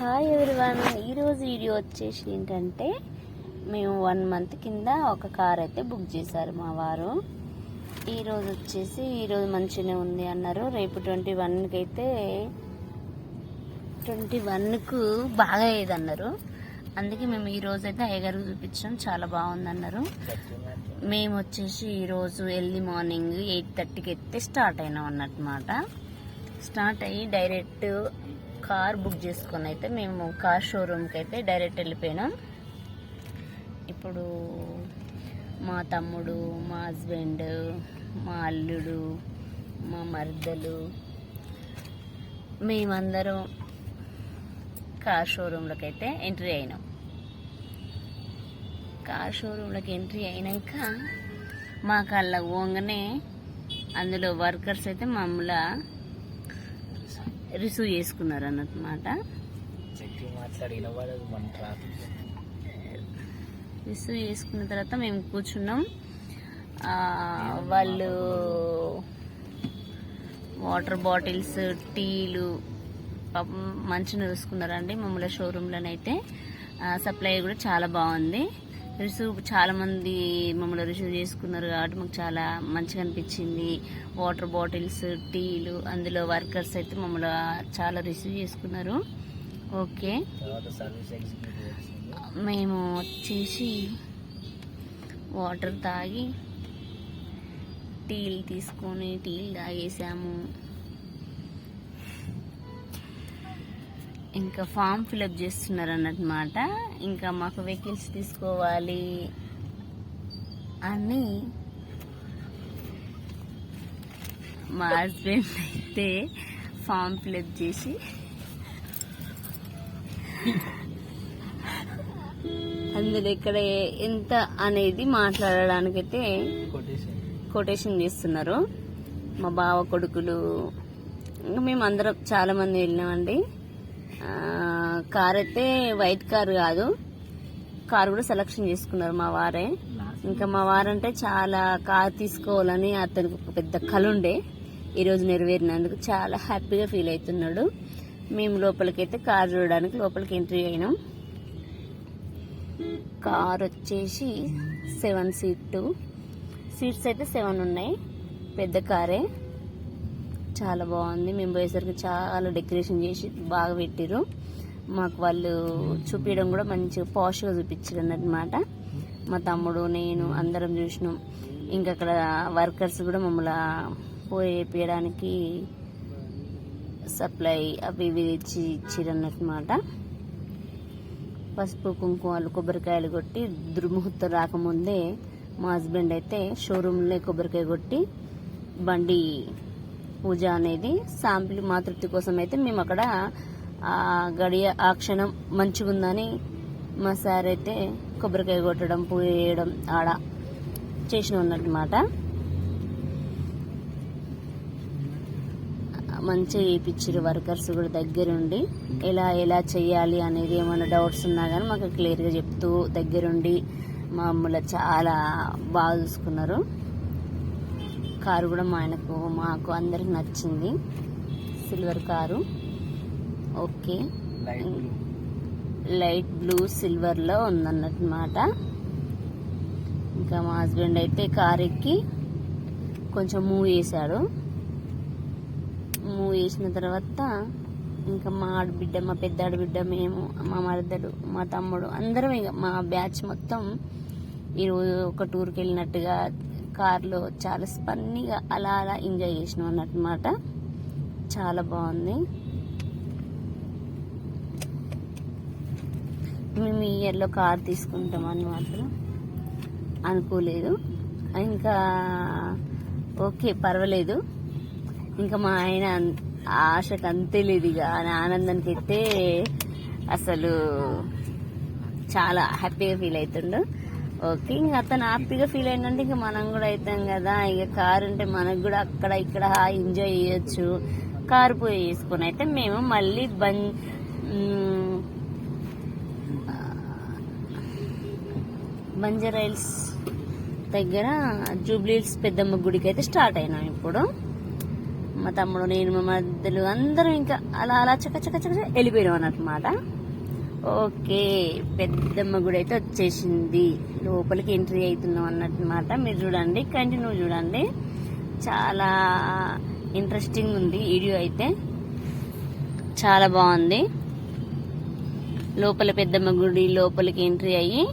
Hi everyone ఈరోజు video వచ్చేసి ఏంటంటే మేము వన్ మంత్ కింద ఒక కార్ అయితే బుక్ చేశారు మా వారు. ఈరోజు వచ్చేసి ఈరోజు మంచిగానే ఉంది అన్నారు. రేపు ట్వంటీ వన్కి అయితే ట్వంటీ వన్కు బాగా అయ్యేది అన్నారు. అందుకే మేము ఈ రోజు అయితే అయ్యగారికి చూపించాం. చాలా బాగుంది అన్నారు. మేము వచ్చేసి ఈరోజు ఎర్లీ మార్నింగ్ ఎయిట్ థర్టీకి అయితే స్టార్ట్ అయినాం అన్నమాట. స్టార్ట్ అయ్యి డైరెక్ట్ కార్ బుక్ చేసుకొని అయితే మేము కార్ షోరూమ్కి అయితే డైరెక్ట్ వెళ్ళిపోయినాం. ఇప్పుడు మా తమ్ముడు మా హస్బెండ్ మా అల్లుడు మా మర్దలు మేమందరం కార్ షోరూంలోకి అయితే ఎంట్రీ అయినాం. కార్ షోరూంలోకి ఎంట్రీ అయినాక మా కళ్ళ ఓంగనే అందులో వర్కర్స్ అయితే మమ్మల్ని రిసీవ్ చేసుకున్నారు అన్నమాట రిసీవ్ చేసుకున్న తర్వాత మేము కూర్చున్నాం. వాళ్ళు వాటర్ బాటిల్స్ టీలు పాపం మంచిగా చూసుకున్నారండి మమ్మల్ని షోరూంలోనైతే సప్లై కూడా చాలా బాగుంది. రిసీవ్ చాలా మంది మమ్మల్ని రిసీవ్ చేసుకున్నారు కాబట్టి మాకు చాలా మంచిగా అనిపించింది. వాటర్ బాటిల్స్ టీలు అందులో వర్కర్స్ అయితే మమ్మల్ని చాలా రిసీవ్ చేసుకున్నారు. ఓకే. మేము వచ్చేసి వాటర్ తాగి టీలు తీసుకొని టీలు తాగేసాము. ఇంకా ఫామ్ ఫిలప్ చేస్తున్నారు అన్నమాట ఇంకా మాకు వెహికల్స్ తీసుకోవాలి అని మా హస్బెండ్ అయితే ఫామ్ ఫిలప్ చేసి అందులో ఇక్కడ ఎంత అనేది మాట్లాడడానికైతే కొటేషన్ చేస్తున్నారు. మా బావ కొడుకులు ఇంకా మేము అందరం చాలా మంది వెళ్ళినామండి కార్ అయితే వైట్ కార్ కాదు. కార్ కూడా సెలక్షన్ చేసుకున్నారు మా వారే. ఇంకా మా వారంటే చాలా కార్ తీసుకోవాలని అతనికి ఒక పెద్ద కళ ఉండే. ఈరోజు నెరవేరినందుకు చాలా హ్యాపీగా ఫీల్ అవుతున్నాడు. మేము లోపలికైతే కార్ చూడడానికి లోపలికి ఎంట్రీ అయినాం. కార్ వచ్చేసి సెవెన్ సీట్ సీట్స్ అయితే సెవెన్ ఉన్నాయి. పెద్ద కారే చాలా బాగుంది. మేము పోయేసరికి చాలా డెకరేషన్ చేసి బాగా పెట్టిర్రు. మాకు వాళ్ళు చూపించడం కూడా మంచిగా పాష్గా చూపించారు అన్నమాట మా తమ్ముడు నేను అందరం చూసినాం. ఇంకా అక్కడ వర్కర్స్ కూడా మమ్మల్ని పోయేపించడానికి సప్లై అవి ఇవి ఇచ్చి ఇచ్చిర్రు అన్నమాట పసుపు కుంకుమలు కొబ్బరికాయలు కొట్టి దుర్ముహూర్తం రాకముందే మా హస్బెండ్ అయితే షోరూంలో కొబ్బరికాయ కొట్టి బండి పూజ అనేది శాంపిల్ మాతృప్తి కోసం అయితే మేము అక్కడ గడియ ఆ క్షణం మంచిగుందని మా సార్ అయితే కొబ్బరికాయ కొట్టడం పూజ చేయడం ఆడ చేసిన ఉన్నమాట మంచిగా చేయించారు వర్కర్స్ కూడా దగ్గరుండి. ఎలా ఎలా చేయాలి అనేది ఏమైనా డౌట్స్ ఉన్నా కానీ మాకు క్లియర్గా చెప్తూ దగ్గరుండి మమ్మల్ని చాలా బాగా చూసుకున్నారు. కారు కూడా మా ఆయనకు మాకు అందరికి నచ్చింది. Silver car. Okay. Light blue సిల్వర్లో ఉందన్నమాట. ఇంకా మా హస్బెండ్ అయితే కార్ ఎక్కి కొంచెం మూవ్ చేశాడు. మూవ్ చేసిన తర్వాత ఇంకా మా ఆడబిడ్డ మా పెద్ద ఆడబిడ్డ మేము మా మరదలు మా తమ్ముడు అందరం ఇక మా బ్యాచ్ మొత్తం ఈరోజు ఒక టూర్కి వెళ్ళినట్టుగా కార్లో చాలా స్పన్నీగా అలా అలా ఎంజాయ్ చేసినాం అన్నమాట. చాలా బాగుంది. మేము ఈ ఇయర్లో కార్ తీసుకుంటామని మాత్రం అనుకోలేదు. ఇంకా ఓకే పర్వాలేదు. ఇంకా మా ఆయన ఆశకు అంతే లేదు ఇక. ఆయన ఆనందానికి అయితే అసలు చాలా హ్యాపీగా ఫీల్ అవుతుండు. ఓకే ఇంకా అతను హ్యాపీగా ఫీల్ అయిందంటే ఇంకా మనం కూడా అవుతాం కదా. ఇక కారు ఉంటే మనకు కూడా అక్కడ ఇక్కడ ఎంజాయ్ చేయొచ్చు. కారు పోయి చేసుకుని అయితే మేము మళ్ళీ బన్ మ్, బంజారాయిల్స్ దగ్గర జూబ్లీహిల్స్ పెద్దమ్మ గుడికి అయితే స్టార్ట్ అయినాం ఇప్పుడు. మా తమ్ముడు నేను మా మధ్యలో అందరం ఇంకా అలా అలా చక్క చక్క చక్క వెళ్ళిపోయినాం అన్నమాట. ఓకే పెద్దమ్మ గుడి అయితే వచ్చేసింది. లోపలికి ఎంట్రీ అవుతున్నాం అన్నమాట. మీరు చూడండి కంటిన్యూ చూడండి. చాలా ఇంట్రెస్టింగ్ ఉంది వీడియో అయితే. చాలా బాగుంది. లోపల పెద్దమ్మ గుడి లోపలికి ఎంట్రీ అయ్యి.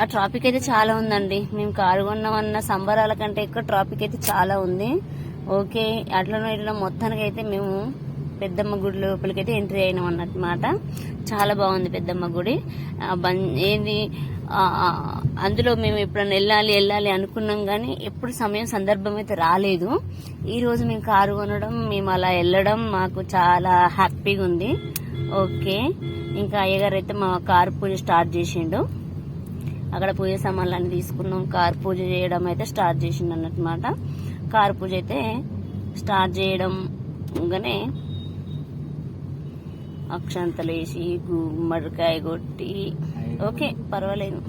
ఆ ట్రాఫిక్ అయితే చాలా ఉందండి. మేము కారు కొన్నామన్న సంబరాల కంటే ఎక్కువ ట్రాఫిక్ అయితే చాలా ఉంది. ఓకే అట్లనో ఇట్లా మొత్తానికి అయితే మేము పెద్దమ్మ గుడి లోపలికి అయితే ఎంట్రీ అయినాం అన్నమాట. చాలా బాగుంది పెద్దమ్మ గుడి. బం- ఏంది అందులో మేము ఎప్పుడైనా వెళ్ళాలి వెళ్ళాలి అనుకున్నాం కానీ ఎప్పుడు సమయం సందర్భం అయితే రాలేదు. ఈ రోజు మేము కారు కొనడం మేము అలా వెళ్ళడం మాకు చాలా హ్యాపీగా ఉంది. ఓకే. ఇంకా అయ్యగారు అయితే మా కారు పూజ స్టార్ట్ చేసిండు. అక్కడ పూజ సామాన్లు తీసుకున్నాం. కార్ పూజ చేయడం అయితే స్టార్ట్ చేసిండు అన్నమాట. కార్ పూజ అయితే స్టార్ట్ చేయడం గానే అక్షంతలు వేసి గుమ్మడికాయ కొట్టి. ఓకే పర్వాలేదు.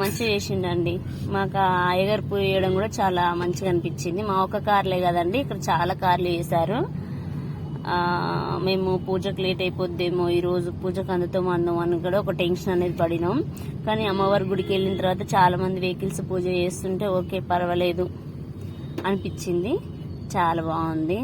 మంచిగా చేసిండండి. మాకు ఆ అయ్యగారు చేయడం కూడా చాలా మంచిగా అనిపించింది. మా ఒక్క కార్లే కదండి ఇక్కడ చాలా కార్లు వేశారు. మేము పూజకు లేట్ అయిపోద్దేమో ఈరోజు పూజకు అందుతాం అందం అని కూడా ఒక టెన్షన్ అనేది పడినాం. కానీ అమ్మవారి గుడికి వెళ్ళిన తర్వాత చాలా మంది వెహికల్స్ పూజ చేస్తుంటే ఓకే పర్వాలేదు అనిపించింది. చాలా బాగుంది.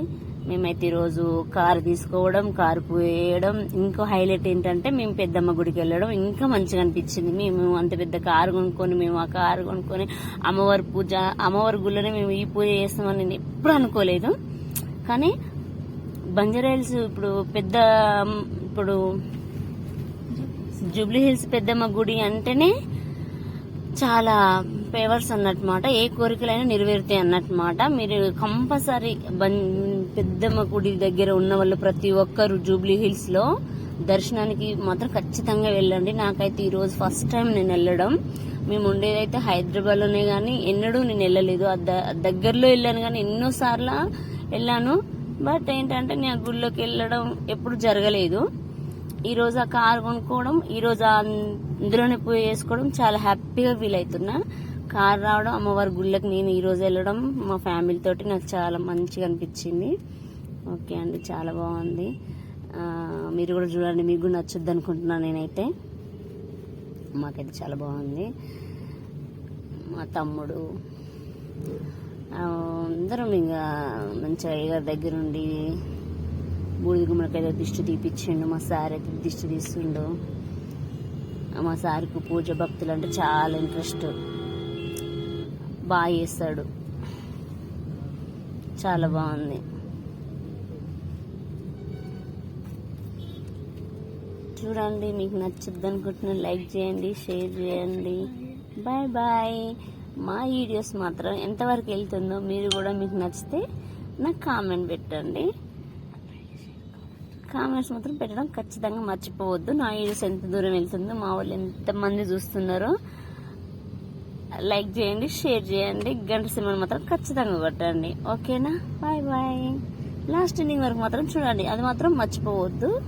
మేమైతే ఈరోజు కారు తీసుకోవడం కారు పోయడం ఇంకో హైలైట్ ఏంటంటే మేము పెద్దమ్మ గుడికి వెళ్ళడం ఇంకా మంచిగా అనిపించింది. మేము అంత పెద్ద కారు కొనుక్కొని మేము ఆ కారు కొనుక్కొని అమ్మవారి పూజ అమ్మవారి గుళ్ళోనే మేము ఈ పూజ చేస్తామని నేను ఎప్పుడు అనుకోలేదు. కానీ బంజారా హిల్స్ ఇప్పుడు పెద్ద ఇప్పుడు జూబ్లీ హిల్స్ పెద్దమ్మ గుడి అంటేనే చాలా ఫేవర్స్ అన్నమాట ఏ కోరికలైనా నెరవేరుతాయి అన్నమాట. మీరు కంపల్సరీ పెద్దమ్మ గుడి దగ్గర ఉన్న వాళ్ళు ప్రతి ఒక్కరు జూబ్లీ హిల్స్లో దర్శనానికి మాత్రం ఖచ్చితంగా వెళ్ళండి. నాకైతే ఈ రోజు ఫస్ట్ టైం నేను వెళ్ళడం. మేము ఉండేదైతే హైదరాబాద్లోనే గానీ ఎన్నడూ నేను వెళ్ళలేదు. దగ్గరలో వెళ్ళాను కానీ ఎన్నో సార్లు వెళ్ళాను. బట్ ఏంటంటే నేను ఆ గుడిలోకి వెళ్ళడం ఎప్పుడు జరగలేదు. ఈ రోజు ఆ కార్ కొనుక్కోవడం ఈ రోజు అందులోనే పూజ చేసుకోవడం చాలా హ్యాపీగా ఫీల్ అవుతున్నా. కార్ రావడం అమ్మవారి గుళ్ళకి నేను ఈరోజు వెళ్ళడం మా ఫ్యామిలీ తోటి నాకు చాలా మంచిగా అనిపించింది. ఓకే అండి చాలా బాగుంది. మీరు కూడా చూడండి మీకు కూడా నచ్చుద్ది అనుకుంటున్నాను నేనైతే. మాకైతే చాలా బాగుంది. మా తమ్ముడు అందరం ఇంకా మంచిగా అయ్యగారి దగ్గర ఉండి బూడిద గుమ్మడికైతే దిష్టి తీపిచ్చిండు మా సార్ అయితే దిష్టి తీస్తుండు. మా సార్కు పూజ భక్తులు అంటే చాలా ఇంట్రెస్ట్. బాగా చేస్తాడు. చాలా బాగుంది. చూడండి మీకు నచ్చుద్ది అనుకుంటున్న లైక్ చేయండి షేర్ చేయండి. Bye bye. మా వీడియోస్ మాత్రం ఎంతవరకు వెళ్తుందో మీరు కూడా మీకు నచ్చితే నాకు కామెంట్ పెట్టండి. కామెంట్స్ మాత్రం పెట్టడం ఖచ్చితంగా మర్చిపోవద్దు. నా వీడియోస్ ఎంత దూరం వెళ్తుందో మా వాళ్ళు ఎంతమంది చూస్తున్నారో లైక్ చేయండి షేర్ చేయండి. గంట సినిమాని మాత్రం ఖచ్చితంగా కొట్టండి. ఓకేనా? Bye bye. లాస్ట్ ఎండింగ్ వరకు మాత్రం చూడండి. అది మాత్రం మర్చిపోవద్దు.